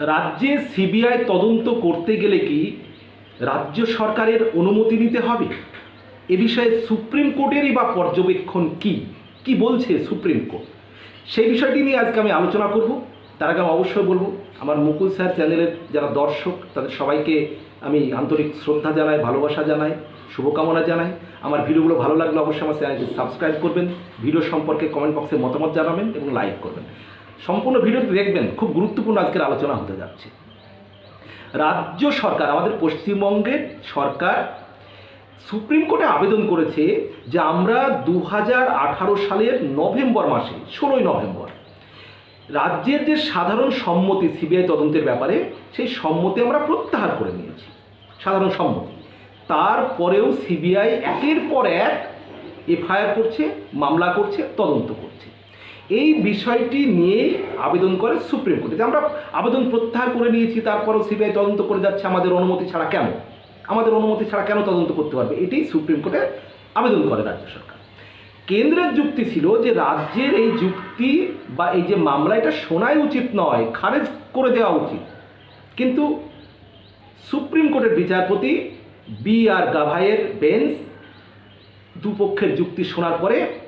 রাজ্যে সিবিআই তদন্ত করতে গেলে কি রাজ্য সরকারের অনুমতি নিতে হবে? এ বিষয়ে সুপ্রিম কোর্টেরই বা পর্যবেক্ষণ কি? কি বলছে সুপ্রিম কোর্ট? সেই বিষয়টি নিয়ে আজকে আমি আলোচনা করব। তার আগে আমি অবশ্যই বলব, আমার মুকুল স্যার চ্যানেলের যারা দর্শক, তাদের সবাইকে আমি আন্তরিক শ্রদ্ধা জানাই, ভালোবাসা জানাই, শুভকামনা জানাই। আমার ভিডিওগুলো ভালো লাগলে অবশ্যই আমার চ্যানেলটি সাবস্ক্রাইব করবেন। ভিডিও সম্পর্কে কমেন্ট বক্সে মতামত জানাবেন এবং লাইক করবেন। সম্পূর্ণ ভিডিওটি দেখবেন খুব গুরুত্বপূর্ণ আজকের আলোচনা হতে যাচ্ছে। রাজ্য সরকার, আমাদের পশ্চিমবঙ্গের সরকার সুপ্রিম কোর্টে আবেদন করেছে যে আমরা দু হাজার আঠারো সালের নভেম্বর মাসে, ষোলোই নভেম্বর, রাজ্যের যে সাধারণ সম্মতি, সিবিআই তদন্তের ব্যাপারে সেই সম্মতি আমরা প্রত্যাহার করে নিয়েছি। সাধারণ সম্মতি। তারপরেও সিবিআই একের পর এক এফআইআর করছে, মামলা করছে, তদন্ত করছে। এই বিষয়টি নিয়েই আবেদন করে সুপ্রিম কোর্টে। আমরা আবেদন প্রত্যাহার করে নিয়েছি, তারপরও সিবিআই তদন্ত করে যাচ্ছে, আমাদের অনুমতি ছাড়া কেন? আমাদের অনুমতি ছাড়া কেন তদন্ত করতে পারবে? এটাই সুপ্রিম কোর্টে আবেদন করে রাজ্য সরকার। কেন্দ্রের যুক্তি ছিল যে রাজ্যের এই যুক্তি বা এই যে মামলা, এটা শোনাই উচিত নয়, খারেজ করে দেওয়া উচিত। কিন্তু সুপ্রিম কোর্টের বিচারপতি বি আর গাভাইয়ের বেঞ্চ দুপক্ষের যুক্তি শোনার পরে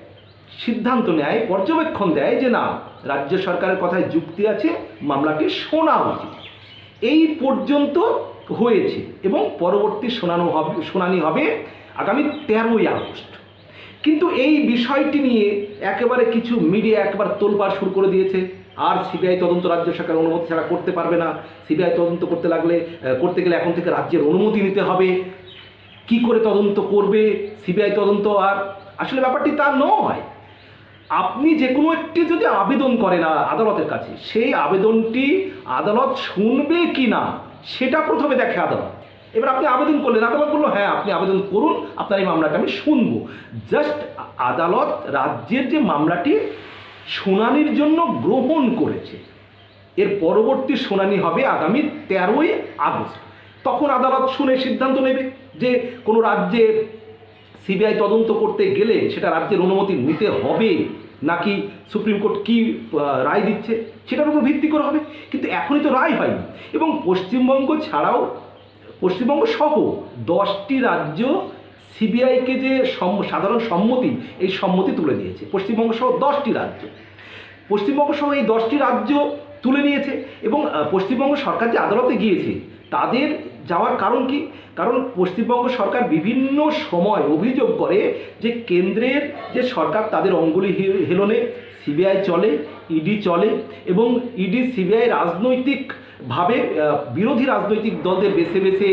সিদ্ধান্ত নেয়, পর্যবেক্ষণ দেয় যে না, রাজ্য সরকারের কথায় যুক্তি আছে, মামলাটি শোনা উচিত। এই পর্যন্ত হয়েছে এবং পরবর্তী শোনানো হবে, শুনানি হবে আগামী তেরোই আগস্ট। কিন্তু এই বিষয়টি নিয়ে একেবারে কিছু মিডিয়া একবার তোলপাড় শুরু করে দিয়েছে। আর সিবিআই তদন্ত রাজ্য সরকার অনুমতি ছাড়া করতে পারবে না। সিবিআই তদন্ত করতে লাগলে করতে গেলে এখন থেকে রাজ্যের অনুমতি নিতে হবে। কি করে তদন্ত করবে সিবিআই তদন্ত আর? আসলে ব্যাপারটি তা নয়। আপনি যে কোনো একটি যদি আবেদন করেন আদালতের কাছে, সেই আবেদনটি আদালত শুনবে কি না, সেটা প্রথমে দেখে আদালত। এবার আপনি আবেদন করলেন, আদালত বলল হ্যাঁ আপনি আবেদন করুন, আপনার এই মামলাটা আমি শুনব। জাস্ট আদালত রাজ্যের যে মামলাটি শুনানির জন্য গ্রহণ করেছে, এর পরবর্তী শুনানি হবে আগামী তেরোই আগস্ট। তখন আদালত শুনে সিদ্ধান্ত নেবে যে কোনো রাজ্যে সিবিআই তদন্ত করতে গেলে সেটা রাজ্যের অনুমতি নিতে হবে, নাকি সুপ্রিম কোর্ট কি রায় দিচ্ছে সেটার উপর ভিত্তি করে হবে? কিন্তু এখনই তো রায় হয়নি। এবং পশ্চিমবঙ্গ ছাড়াও, পশ্চিমবঙ্গ সহ দশটি রাজ্য সিবিআইকে যে সম- সাধারণ সম্মতি, এই সম্মতি তুলে দিয়েছে পশ্চিমবঙ্গ সহ দশটি রাজ্য। পশ্চিমবঙ্গ সহ এই দশটি রাজ্য তুলে নিয়েছে এবং পশ্চিমবঙ্গ সরকার যে আদালতে গিয়েছে, তাদের যাওয়ার কারণ কি? কারণ পশ্চিমবঙ্গ সরকার বিভিন্ন সময় অভিযোগ করে যে কেন্দ্রের যে সরকার তাদের অঙ্গুলি হেলনে সিবিআই চলে ইডি চলে এবং ইডি সিবিআই রাজনৈতিকভাবে আহ, বিরোধী রাজনৈতিক দলদের বেছে বেছে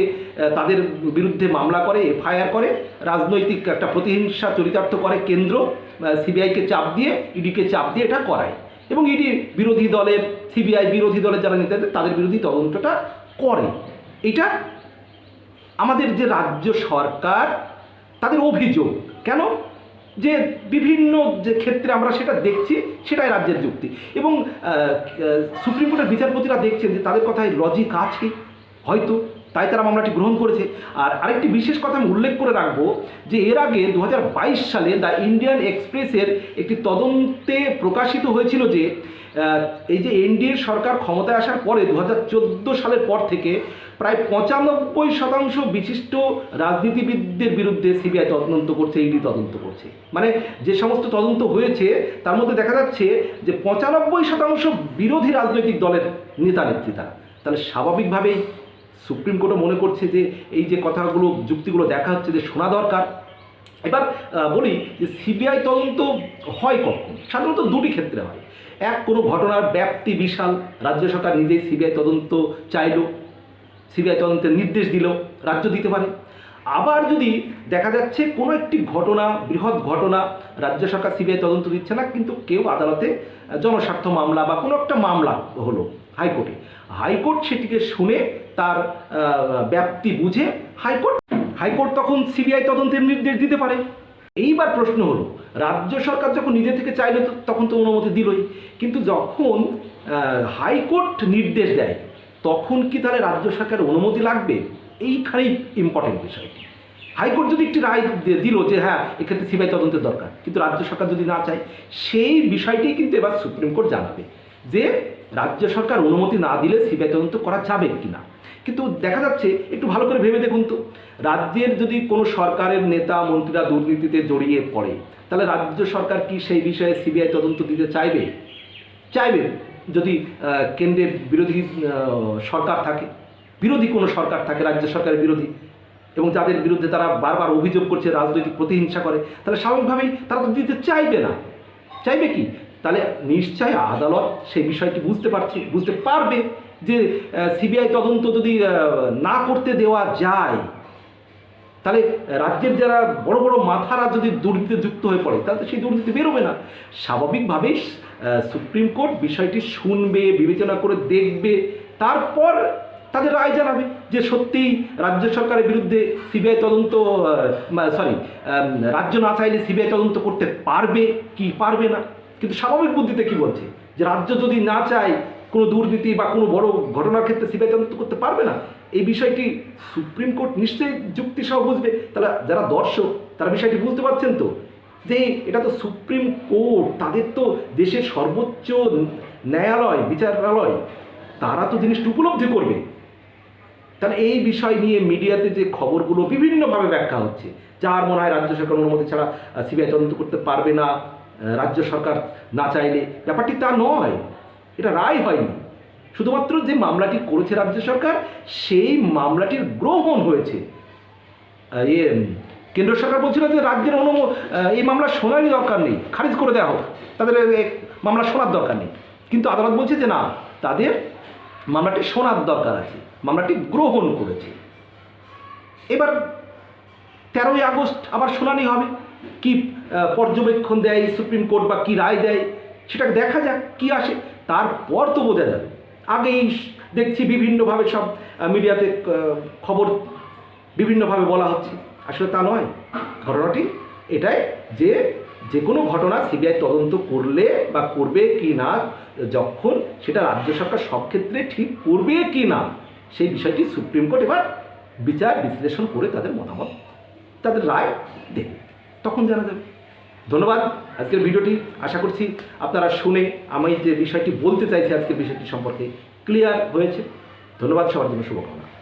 তাদের বিরুদ্ধে মামলা করে এফআইআর করে রাজনৈতিক একটা প্রতিহিংসা চরিতার্থ করে কেন্দ্র সিবিআইকে চাপ দিয়ে ইডিকে চাপ দিয়ে এটা করায় এবং ইডি বিরোধী দলের সিবিআই বিরোধী দলের যারা নেতাদের তাদের বিরোধী তদন্তটা করে। এটা আমাদের যে রাজ্য সরকার, তাদের অভিযোগ। কেন? যে বিভিন্ন যে ক্ষেত্রে আমরা সেটা দেখছি, সেটাই রাজ্যের যুক্তি। এবং সুপ্রিম কোর্টের বিচারপতিরা দেখছেন যে তাদের কথায় লজিক আছে, হয়তো। তাই তারা মামলাটি গ্রহণ করেছে। আর আরেকটি বিশেষ কথা আমি উল্লেখ করে রাখব যে এর আগে দু হাজার বাইশ সালে দ্য ইন্ডিয়ান এক্সপ্রেসের একটি তদন্তে প্রকাশিত হয়েছিল যে এই যে এনডিএ সরকার ক্ষমতায় আসার পরে দু হাজার চোদ্দ সালের পর থেকে প্রায় পঁচানব্বই শতাংশ বিশিষ্ট রাজনীতিবিদদের বিরুদ্ধে সিবিআই তদন্ত করছে, ইডি তদন্ত করছে। মানে যে সমস্ত তদন্ত হয়েছে, তার মধ্যে দেখা যাচ্ছে যে পঁচানব্বই শতাংশ বিরোধী রাজনৈতিক দলের নেতা নেত্রী তারা তাহলে স্বাভাবিকভাবেই সুপ্রিম কোর্টও মনে করছে যে এই যে কথাগুলো, যুক্তিগুলো দেখা হচ্ছে যে শোনা দরকার। এবার বলি যে সিবিআই তদন্ত হয় কখন? সাধারণত দুটি ক্ষেত্রে হয়। এক, কোনো ঘটনার ব্যাপ্তি বিশাল। রাজ্য সরকার নিজেই সিবিআই তদন্ত চাইলো। সিবিআই তদন্তের নির্দেশ দিল রাজ্য দিতে পারে। আবার যদি দেখা যাচ্ছে কোনো একটি ঘটনা, বৃহৎ ঘটনা, রাজ্য সরকার সিবিআই তদন্ত দিচ্ছে না, কিন্তু কেউ আদালতে জনস্বার্থ মামলা বা কোনো একটা মামলা হলো হাইকোর্টে। হাইকোর্ট সেটিকে শুনে তার ব্যাপ্তি বুঝে হাইকোর্ট হাইকোর্ট তখন সিবিআই তদন্তের নির্দেশ দিতে পারে। এইবার প্রশ্ন হলো, রাজ্য সরকার যখন নিজে থেকে চাইলে, তখন তো অনুমতি দিলই। কিন্তু যখন হাইকোর্ট নির্দেশ দেয় তখন কি তাহলে রাজ্য সরকারের অনুমতি লাগবে? এইখানেই ইম্পর্টেন্ট বিষয়টি। হাইকোর্ট যদি একটি রায় দিল যে হ্যাঁ এক্ষেত্রে সিবিআই তদন্তের দরকার, কিন্তু রাজ্য সরকার যদি না চায়, সেই বিষয়টি কিন্তু এবার সুপ্রিম কোর্ট জানাবে যে রাজ্য সরকার অনুমতি না দিলে সিবিআই তদন্ত করা যাবে কিনা। কিন্তু দেখা যাচ্ছে, একটু ভালো করে ভেবে দেখুন তো, রাজ্যের যদি কোনো সরকারের নেতা, মন্ত্রীরা দুর্নীতিতে জড়িয়ে পড়ে, তাহলে রাজ্য সরকার কি সেই বিষয়ে সিবিআই তদন্ত দিতে চাইবে? চাইবে। যদি কেন্দ্রের বিরোধী সরকার থাকে, বিরোধী কোনো সরকার থাকে, রাজ্য সরকারের বিরোধী, এবং যাদের বিরুদ্ধে তারা বারবার অভিযোগ করছে, রাজনৈতিক প্রতিহিংসা করে, তাহলে স্বাভাবিকভাবেই তারা তো দিতে চাইবে না। চাইবে কি? তাহলে নিশ্চয় আদালত সেই বিষয়টি বুঝতে পারছে, বুঝতে পারবে যে সিবিআই তদন্ত যদি না করতে দেওয়া যায়, তাহলে রাজ্যের যারা বড় বড় মাথারা যদি দুর্নীতিতে যুক্ত হয়ে পড়ে, তাহলে তো সেই দুর্নীতি বেরোবে না। স্বাভাবিকভাবেই সুপ্রিম কোর্ট বিষয়টি শুনবে, বিবেচনা করে দেখবে, তারপর তাদের রায় জানাবে যে সত্যিই রাজ্য সরকারের বিরুদ্ধে সিবিআই তদন্ত সরি রাজ্য না চাইলে সিবিআই তদন্ত করতে পারবে কি পারবে না? কিন্তু স্বাভাবিক বুদ্ধিতে কি বলছে? যে রাজ্য যদি না চায় কোনো দুর্নীতি বা কোনো বড় ঘটনার ক্ষেত্রে সিবিআই তদন্ত করতে পারবে না? এই বিষয়টি সুপ্রিম কোর্ট নিশ্চয়ই যুক্তি সহ বুঝবে। তাহলে যারা দর্শক, তারা বিষয়টি বুঝতে পারছেন তো? যে এটা তো সুপ্রিম কোর্ট, তাদের তো দেশের সর্বোচ্চ ন্যায়ালয়, বিচারালয়, তারা তো জিনিসটা উপলব্ধি করবে। তাহলে এই বিষয় নিয়ে মিডিয়াতে যে খবরগুলো বিভিন্নভাবে ব্যাখ্যা হচ্ছে, যার মনে হয় রাজ্য সরকার অনুমতি ছাড়া সিবিআই তদন্ত করতে পারবে না, রাজ্য সরকার না চাইলে, ব্যাপারটি তা নয়, এটা রায় হয়নি। শুধুমাত্র যে মামলাটি করেছে রাজ্য সরকার, সেই মামলাটির গ্রহণ হয়েছে ইয়ে কেন্দ্র সরকার বলছিল যে রাজ্যের অনুম এই মামলা শোনারই দরকার নেই, খারিজ করে দেওয়া হোক, তাদের মামলা শোনার দরকার নেই। কিন্তু আদালত বলছে যে না, তাদের মামলাটি শোনার দরকার আছে, মামলাটি গ্রহণ করেছে। এবার তেরোই আগস্ট আবার শুনানি হবে, কি পর্যবেক্ষণ দেয় সুপ্রিম কোর্ট বা কি রায় দেয় সেটা দেখা যাক কি আসে, তারপর তো বোঝা যাবে। আগেই দেখছি বিভিন্নভাবে সব মিডিয়াতে খবর বিভিন্নভাবে বলা হচ্ছে। আসলে তা নয়। ঘটনাটি এটাই যে যে কোনো ঘটনা সিবিআই তদন্ত করলে বা করবে কি না, যখন সেটা রাজ্য সরকার সব ক্ষেত্রে ঠিক করবে কি না, সেই বিষয়টি সুপ্রিম কোর্ট এবার বিচার বিশ্লেষণ করে তাদের মতামত, তাদের রায় দেবে। তখন জানা যাবে। ধন্যবাদ আজকের ভিডিওটি। আশা করছি আপনারা শুনে আমি যে বিষয়টি বলতে চাইছি আজকের বিষয়টি সম্পর্কে ক্লিয়ার হয়েছে। ধন্যবাদ, সবার জন্য শুভকামনা।